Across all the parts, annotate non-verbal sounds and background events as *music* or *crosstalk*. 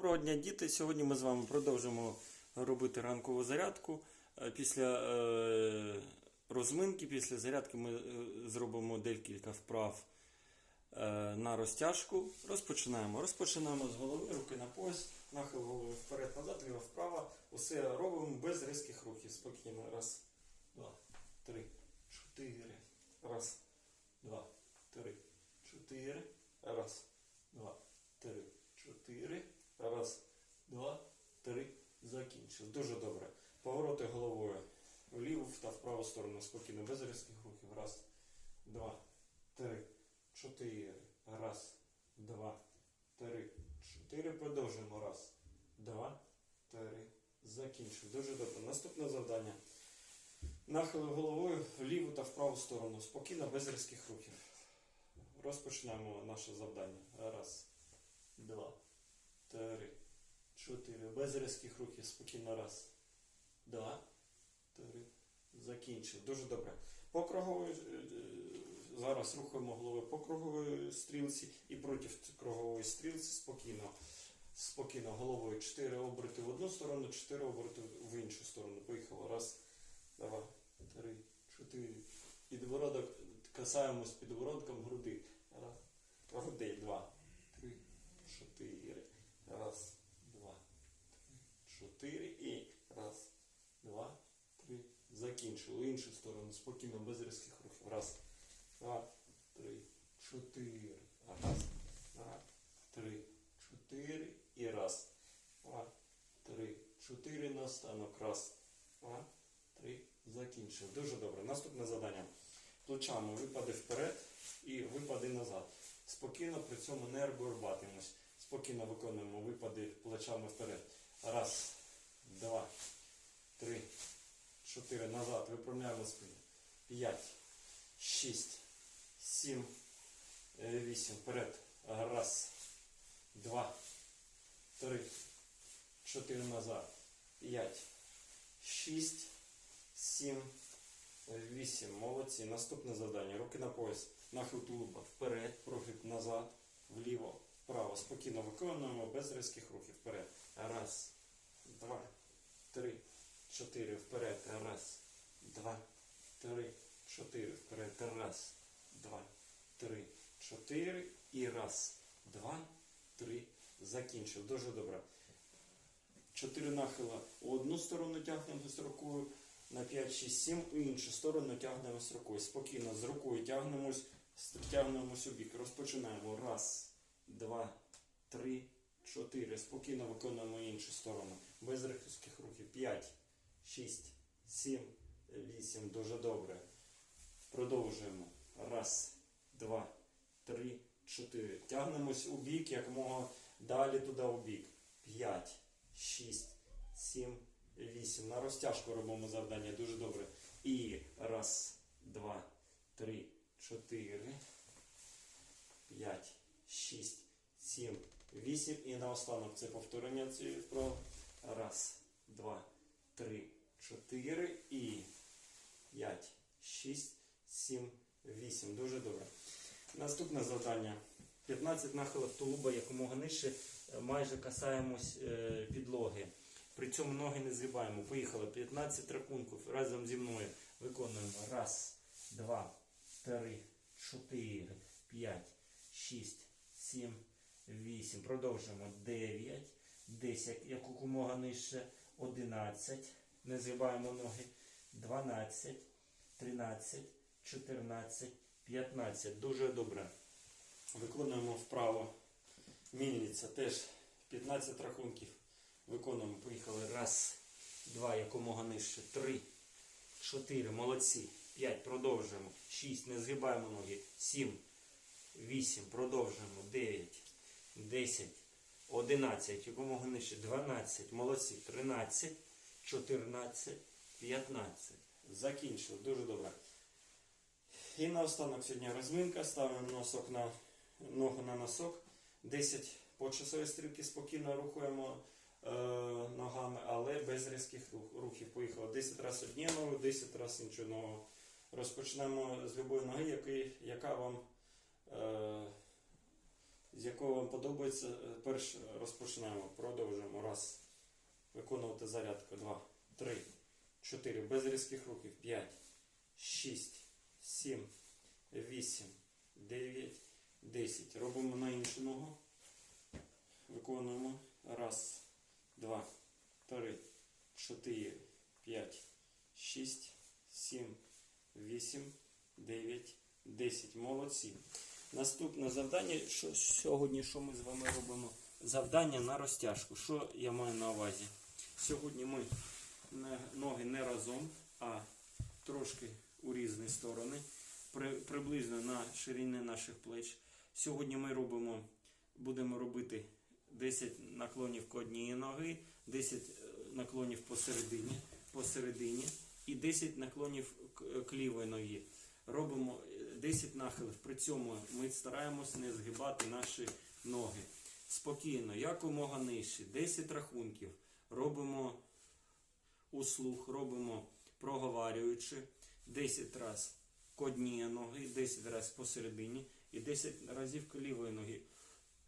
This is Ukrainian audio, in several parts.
Доброго дня, діти! Сьогодні ми з вами продовжимо робити ранкову зарядку. Е, Після е, розминки, після зарядки ми е, зробимо декілька вправ на розтяжку. Розпочинаємо. Розпочинаємо з голови, руки на пояс, нахил голови вперед-назад, ліво вправо. Усе робимо без різких рухів. Спокійно. Раз, два, три, чотири. Раз, два, три, чотири. Раз, два, три, чотири. Раз, два, три. Закінчив. Дуже добре. Повороти головою вліву та в праву сторону. Спокійно, без різких рухів. Раз, два, три, чотири. Раз, два, три, чотири. Продовжуємо. Раз, два, три. Закінчив. Дуже добре. Наступне завдання. Нахили головою в ліву та в праву сторону. Спокійно, без різких рухів. Розпочнемо наше завдання. Раз, два, три, чотири. Без різких рухів. Спокійно. Раз, два, три. Закінчив. Дуже добре. По круговій, е, е, зараз рухаємо головою по круговій стрілці і проти кругової стрілці спокійно. Спокійно головою 4 оберти в одну сторону, 4 оберти в іншу сторону. Поїхало. Раз, два, три, чотири. Підбородок касаємось підбородком груди. Раз, грудей. Два, три, чотири. Раз, чотири. І раз, два, три. Закінчили. Іншу сторону. Спокійно, без різких рухів. Раз, два, три, чотири. Раз, два, три, чотири. І раз, два, три, чотири. Наостанок. Раз, два, три. Закінчив. Дуже добре. Наступне завдання. Плечами випади вперед і випади назад. Спокійно при цьому не горбатимось. Спокійно виконуємо випади плечами вперед. Раз, два, три, чотири. Назад. Виправляємо спину. П'ять, шість, сім, е, вісім. Вперед. Раз, два, три, чотири назад. П'ять, шість, сім. Вісім. Молодці. Наступне завдання. Руки на пояс. Нахил тулуба. Вперед, прогиб назад, вліво, вправо. Спокійно виконуємо без різких рухів. Вперед. Раз, два, три, чотири. Вперед. Раз, два, три, чотири. Вперед. Раз, два, три, чотири. І раз, два, три. Закінчив. Дуже добре. Чотири нахила у одну сторону тягнемо з рукою на 5, 6, 7, у іншу сторону тягнемось рукою. Спокійно з рукою тягнемось, тягнемось у бік. Розпочинаємо. Раз, два, три, чотири. Спокійно виконуємо іншу сторону. Без різких рухів. 5, 6, 7, 8. Дуже добре. Продовжуємо. Раз, два, три, чотири. Тягнемось у бік, якомога далі туди у бік. 5, 6, 7, 8. На розтяжку робимо завдання дуже добре. І раз, два, три, чотири, п'ять, шість, сім, вісім. І наостанок це повторення цієї вправи. Раз, два, три, чотири і п'ять, шість, сім, вісім. Дуже добре. Наступне завдання. 15 нахилів тулуба якомога нижче, е, майже касаємось е, підлоги. При цьому ноги не згибаємо. Поїхали. 15 рахунків разом зі мною. Виконуємо. Раз, два, три, чотири, п'ять, шість, сім, вісім. Продовжуємо. Дев'ять, десять, якомога нижче. Одинадцять. Не згибаємо ноги. Дванадцять, тринадцять, чотирнадцять, п'ятнадцять. Дуже добре. Виконуємо вправо. Мільниця теж 15 рахунків. Виконуємо. Поїхали. Раз, два, якомога нижче. Три, чотири. Молодці. П'ять. Продовжуємо. Шість. Не згибаємо ноги. Сім. Вісім. Продовжуємо. Дев'ять. Десять. Одинадцять. Якомога нижче. Дванадцять. Молодці. Тринадцять. Чотирнадцять. П'ятнадцять. Закінчили. Дуже добре. І наостанок сьогодні розминка. Ставимо носок на ногу на носок. 10 по часовій стрілки спокійно рухаємо е, ногами, але без різких рух- рухів. Поїхало 10 разів однією ногою, 10 разів іншою ногою. Розпочнемо з любої ноги, яка вам е, з якого вам подобається. Е, Перш розпочинаємо. Продовжуємо. Раз. Виконувати зарядку. Два, три, чотири. Без різких рухів. П'ять, шість, сім, вісім, дев'ять, десять. Робимо на іншу ногу. Виконуємо. Раз, два, три, чотири, п'ять, шість, сім, вісім, дев'ять, десять. Молодці. Наступне завдання, що сьогодні, що ми з вами робимо? Завдання на розтяжку. Що я маю на увазі? Сьогодні ми ноги не разом, а трошки у різні сторони, при, приблизно на ширині наших плеч. Сьогодні ми робимо, будемо робити 10 наклонів к однієї ноги, 10 наклонів посередині, посередині і 10 наклонів к, к лівої ноги. Робимо е, 10 нахилів. При цьому ми стараємось не згибати наші ноги. Спокійно, якомога нижче. 10 рахунків. Робимо у слух, робимо проговарюючи 10 разів одній ноги, 10 разів посередині і 10 разів лівої ноги.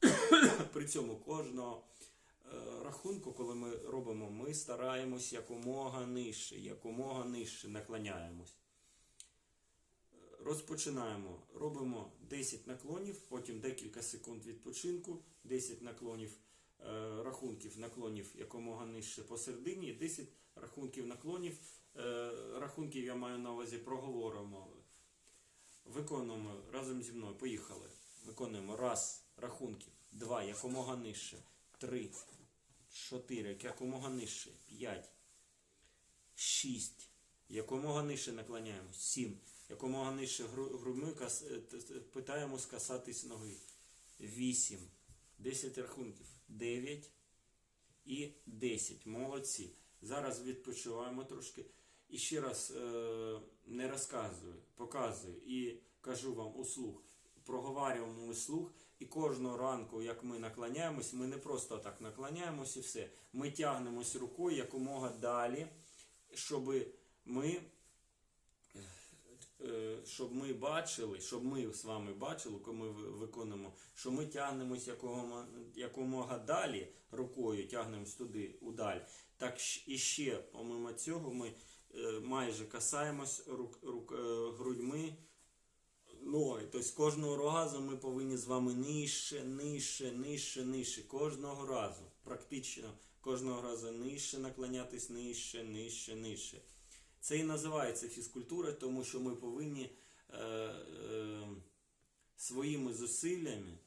*coughs* При цьому кожного е, рахунку, коли ми робимо, ми стараємось якомога нижче, якомога нижче наклоняємось. Розпочинаємо. Робимо 10 наклонів, потім декілька секунд відпочинку, 10 наклонів, е, рахунків наклонів якомога нижче посередині, 10 рахунків наклонів. Е, рахунків я маю на увазі проговоримо. Виконуємо разом зі мною. Поїхали. Виконуємо. Раз. Рахунків, два. Якомога нижче, три, чотири, якомога нижче, п'ять, шість, якомога нижче наклоняємось, сім, якомога нижче гру- грудьми кас... е, т- т- питаємось касатись ноги. Вісім, десять рахунків, дев'ять і десять. Молодці. Зараз відпочиваємо трошки. І ще раз е, не розказую, показую і кажу вам услух. Проговорюємо услух, і кожного ранку, як ми наклоняємось, ми не просто так наклоняємось і все. Ми тягнемось рукою якомога далі, щоб ми, щоб ми бачили, щоб ми з вами бачили, коли ми виконуємо, що ми тягнемось якомога, якомога далі рукою, тягнемось туди, удаль. Так і ще, помимо цього, ми е, майже касаємось рук, рук, е, грудьми ноги. Тобто кожного разу ми повинні з вами нижче, нижче, нижче, нижче. Кожного разу. Практично кожного разу нижче наклонятись, нижче, нижче, нижче. Це і називається фізкультура, тому що ми повинні е, е, своїми зусиллями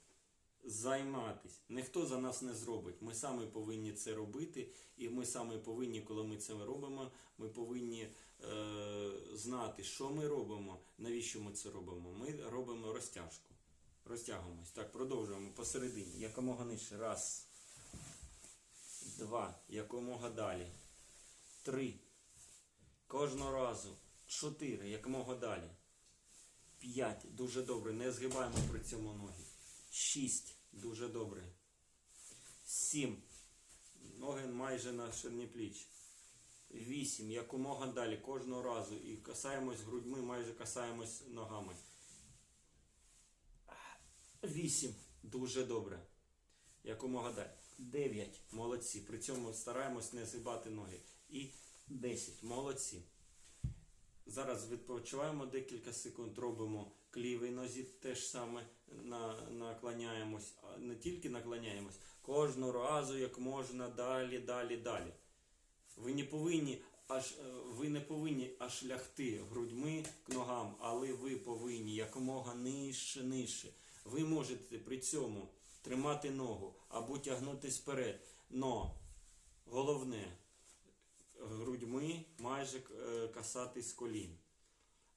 займатись. Ніхто за нас не зробить. Ми самі повинні це робити, і ми самі повинні, коли ми це робимо, ми повинні е, знати, що ми робимо, навіщо ми це робимо. Ми робимо розтяжку. Розтягуємось. Так, продовжуємо посередині. Якомога нижче. Раз. Два. Якомога далі. Три. Кожного разу. Чотири. Якомога далі. П'ять. Дуже добре. Не згибаємо при цьому ноги. Шість. Дуже добре. Сім. Ноги майже на ширині пліч. Вісім. Якомога далі. Кожного разу. І касаємось грудьми, майже касаємось ногами. Вісім. Дуже добре. Якомога далі. Дев'ять. Молодці. При цьому стараємось не згибати ноги. І десять. Молодці. Зараз відпочиваємо декілька секунд, робимо к лівій нозі теж саме на, наклоняємось, а не тільки наклоняємось, кожного разу як можна далі, далі, далі. Ви не повинні аж е, ви не повинні аж лягти грудьми к ногам, але ви повинні якомога нижче, нижче. Ви можете при цьому тримати ногу або тягнутись вперед. Но головне грудьми майже е, касатись колін.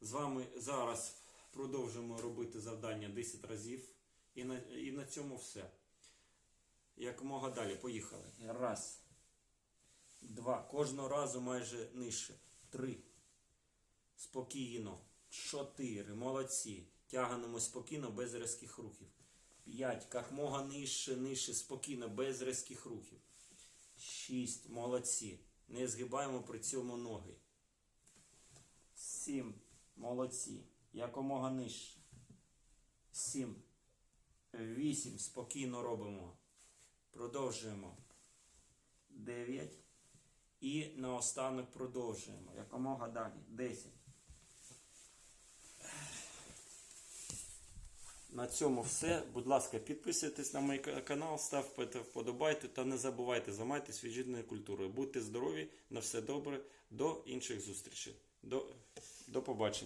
З вами зараз продовжимо робити завдання 10 разів. І на, і на цьому все. Якомога далі. Поїхали. Раз. Два. Кожного разу майже нижче. Три. Спокійно. Чотири. Молодці. Тяганемо спокійно, без різких рухів. П'ять. Як нижче, нижче, спокійно, без різких рухів. Шість. Молодці. Не згибаємо при цьому ноги. Сім. Молодці. Якомога нижче. Сім. Вісім. Спокійно робимо. Продовжуємо. 9. І наостанок продовжуємо. Якомога далі. 10. На цьому все. Будь ласка, підписуйтесь на мій канал, ставте вподобайте та не забувайте займайтесь фізичною культурою. Будьте здорові, на все добре. До інших зустрічей. До, до побачення.